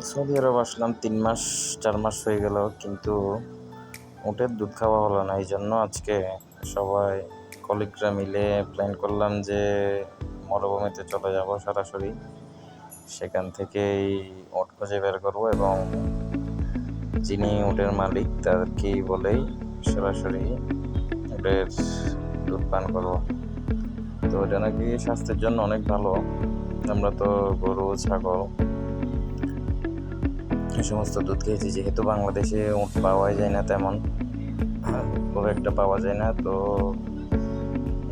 Saudi আরব আসলাম তিন মাস, চার মাস হয়ে গেল, কিন্তু উটের দুধ খাওয়া হলো না। এই জন্য আজকে সবাই কলিগরা মিলে প্ল্যান করলাম যে মরুভূমিতে চলে যাব সরাসরি। সেখান থেকেই উট খুঁজে বের করব এবং যিনি উটের মালিক তাদেরকেই বলেই সরাসরি উটের দুধ পান করব। তো এটা নাকি স্বাস্থ্যের জন্য অনেক ভালো। আমরা তো গরু, ছাগল সমস্ত দুধ খেয়েছি, যেহেতু বাংলাদেশে উট পাওয়াই যায় না তেমন খুব একটা পাওয়া যায় না, তো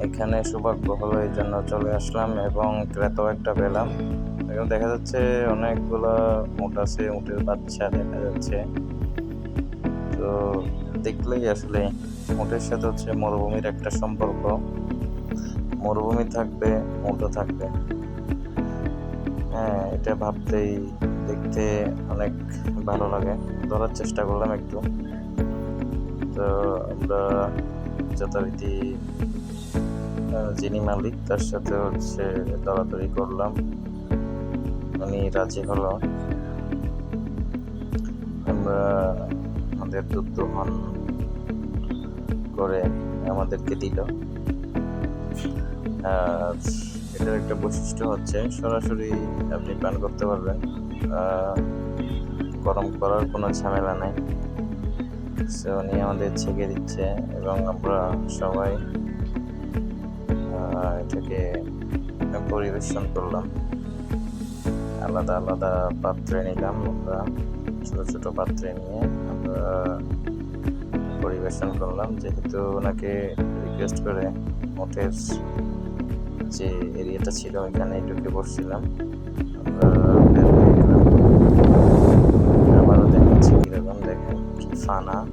এখানে সৌভাগ্য হলো এই জন্য চলে আসলাম এবং ক্রেতাও একটা পেলাম। এখন দেখা যাচ্ছে অনেকগুলো উট আছে, উটের বাচ্চা দেখা যাচ্ছে। তো দেখলেই আসলে উটের সাথে হচ্ছে মরুভূমির একটা সম্পর্ক। মরুভূমি থাকবে, উটও থাকবে। হ্যাঁ এটা ভাবতেই দেখতে অনেক ভালো লাগে। ধরার চেষ্টা করলাম একটু। তো আমরা যথারীতি যিনি মালিক, তার সাথে হচ্ছে দরাদরি করলাম। উনি রাজি হলো। আমরা আমাদের দুধ করে আমাদেরকে দিল। আর এটার একটা বৈশিষ্ট্য হচ্ছে, সরাসরি আপনি পান করতে পারবেন। গরম করার কোনো ঝামেলা নাই। সে উনি আমাদের ছেঁকে দিচ্ছে এবং আমরা সবাই এটাকে পরিবেশন করলাম। আলাদা আলাদা পাত্রে নিলাম আমরা, ছোটো ছোটো পাত্রে নিয়ে আমরা পরিবেশন করলাম। যেহেতু ওনাকে রিকোয়েস্ট করে মোটের যে এরিয়াটা ছিল ওইখানে ঢুকে বসছিলাম। আমরা 散啦、